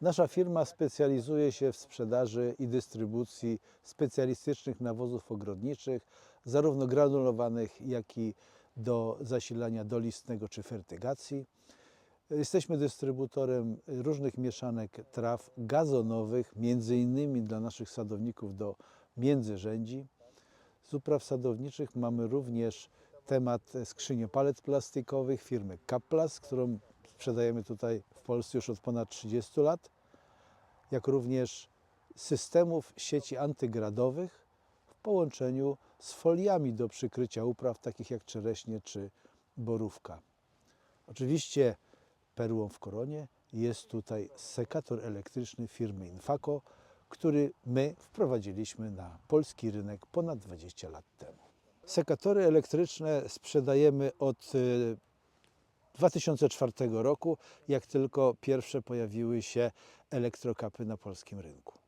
Nasza firma specjalizuje się w sprzedaży i dystrybucji specjalistycznych nawozów ogrodniczych, zarówno granulowanych, jak i do zasilania dolistnego czy fertygacji. Jesteśmy dystrybutorem różnych mieszanek traw gazonowych, między innymi dla naszych sadowników do międzyrzędzi. Z upraw sadowniczych mamy również temat skrzyniopalec plastikowych firmy Kaplas, którą sprzedajemy tutaj w Polsce już od ponad 30 lat, jak również systemów sieci antygradowych w połączeniu z foliami do przykrycia upraw takich jak czereśnie czy borówka. Oczywiście perłą w koronie jest tutaj sekator elektryczny firmy Infaco, który my wprowadziliśmy na polski rynek ponad 20 lat temu. Sekatory elektryczne sprzedajemy od y, 2004 roku, jak tylko pierwsze pojawiły się elektrokapy na polskim rynku.